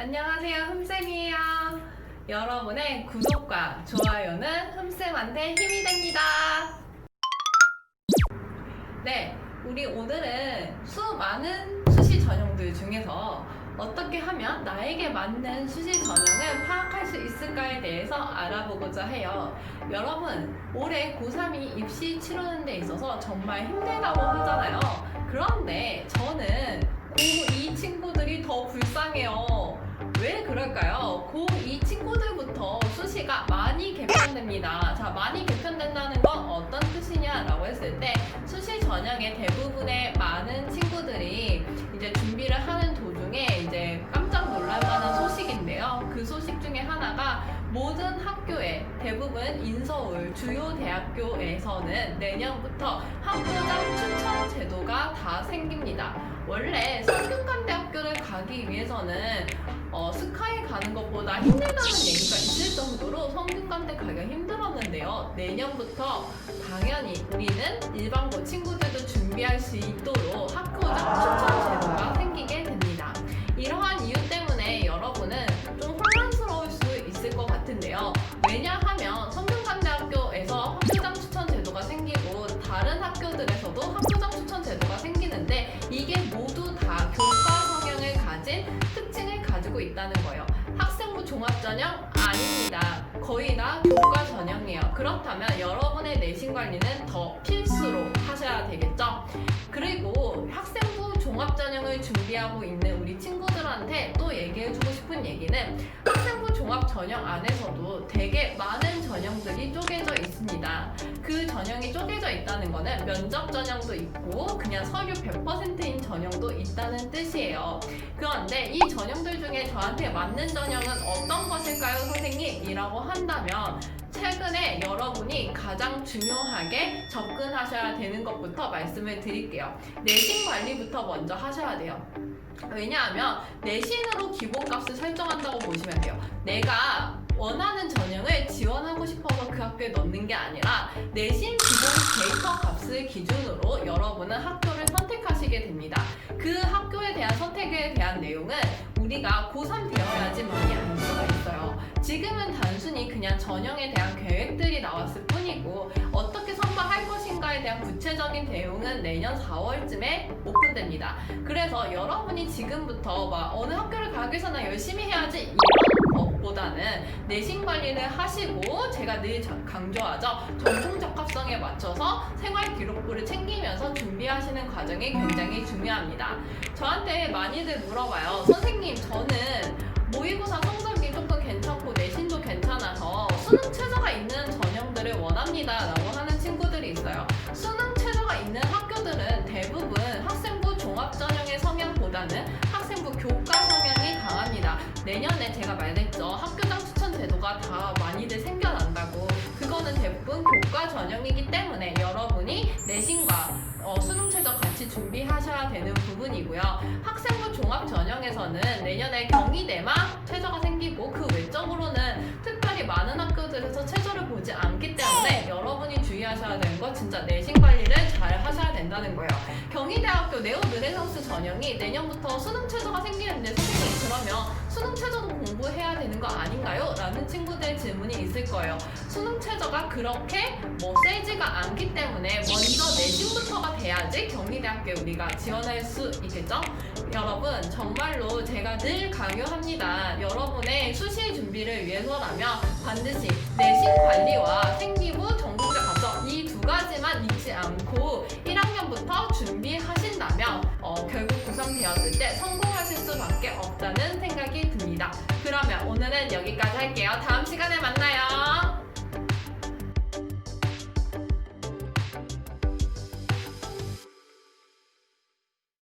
안녕하세요, 흠쌤이에요. 여러분의 구독과 좋아요는 흠쌤한테 힘이 됩니다. 네, 우리 오늘은 수많은 수시 전형들 중에서 어떻게 하면 나에게 맞는 수시 전형을 파악할 수 있을까에 대해서 알아보고자 해요. 여러분, 올해 고3이 입시 치르는 데 있어서 정말 힘들다고 하잖아요. 그런데 저는 고2 친구들이 더 불쌍해요. 왜 그럴까요? 고2 친구들부터 수시가 많이 개편됩니다. 자, 많이 개편된다는 건 어떤 뜻이냐라고 했을 때 수시 전형의 대부분의 많은 친구들이 이제 준비를 하는 도중에 이제 깜짝 놀랄 만한 소식인데요. 그 소식 중에 하나가 모든 학교에 대부분 인서울 주요 대학교에서는 내년부터 학교장 추천 제도가 다 생깁니다. 원래 성균관대학교를 가기 위해서는 어, 스카이 가는 것보다 힘들다는 얘기가 있을 정도로 성균관대 가기가 힘들었는데요. 내년부터 당연히 우리는 일반고 친구들도 준비할 수 있도록 학교장 추천 제도 특징을 가지고 있다는 거예요. 학생부 종합 전형 아닙니다. 거의 다 교과 전형이에요. 그렇다면 여러분의 내신 관리는 더 필수로 하셔야 되겠죠. 그리고 학생부 종합 전형을 준비하고 있는 우리 친구들한테 또 얘기해주고 싶은 얘기는 학생부 종합 전형 안에서도 되게 많은 전형들이 쪼개져 있습니다. 그 전형이 쪼개져 있다는 거는 면접 전형도 있고 그냥 서류 100%인 전형도 있다는 뜻이에요. 그런데 이 전형들 중에 저한테 맞는 전형은 어떤 것일까요, 선생님? 이라고 한다면 최근에 여러분이 가장 중요하게 접근하셔야 되는 것부터 말씀을 드릴게요. 내신 관리부터 먼저 하셔야 돼요. 왜냐하면 내신으로 기본값을 설정한다고 보시면 돼요. 내가 원하는 전형을 지원하고 싶어서 그 학교에 넣는 게 아니라 내신 기본 데이터 값을 기준으로 여러분은 학교를 선택하시게 됩니다. 그 학교에 대한 선택에 대한 내용은 우리가 고3 되어야지 많이 알 수가 있어요. 지금은 단순히 그냥 전형에 대한 계획들이 나왔을 뿐이고 어떻게 선발할 것인가에 대한 구체적인 내용은 내년 4월쯤에 오픈됩니다. 그래서 여러분이 지금부터 막 어느 학교를 가기 위해서 나 열심히 해야지 이런 것보다는 내신 관리를 하시고 제가 늘 자- 강조하죠. 전통 적합성에 맞춰서 생활 기록부를 챙기면서 준비하시는 과정이 굉장히 중요합니다. 저한테 많이들 물어봐요. 선생님, 저는 모의고사 성적 원합니다. 라고 하는 친구들이 있어요. 수능 최저가 있는 학교들은 대부분 학생부 종합 전형의 성향보다는 학생부 교과 성향이 강합니다. 내년에 제가 말했죠. 학교장 추천 제도가 다 많이들 생겨난다고. 그거는 대부분 교과 전형이기 때문에 여러분이 내신과 어, 수능 최저 같이 준비하셔야 되는 부분이고요. 학생부 종합 전형에서는 내년에 경희대만 최저가 생기고 그 외적으로는 특별히 많은 학교들에서 최저를 보지 않기 때문에 주의하셔야 되는 건 진짜 내신 관리를 잘 하셔야 된다는 거예요. 경희대학교 네오 르네상스 전형이 내년부터 수능 최저가 생기는데 선생님 그러면 수능 최저도 공부해야 되는 거 아닌가요? 라는 친구들의 질문이 있을 거예요. 수능 최저가 그렇게 뭐 세지가 않기 때문에 먼저 내신부터가 돼야지 경희대학교에 우리가 지원할 수 있겠죠? 여러분 정말로 제가 늘 강요합니다. 여러분의 수시 준비를 위해서라면 반드시 내신 관리와 생 1학년부터 준비하신다면 어, 결국 고3 되었을 때 성공하실 수밖에 없다는 생각이 듭니다. 그러면 오늘은 여기까지 할게요. 다음 만나요.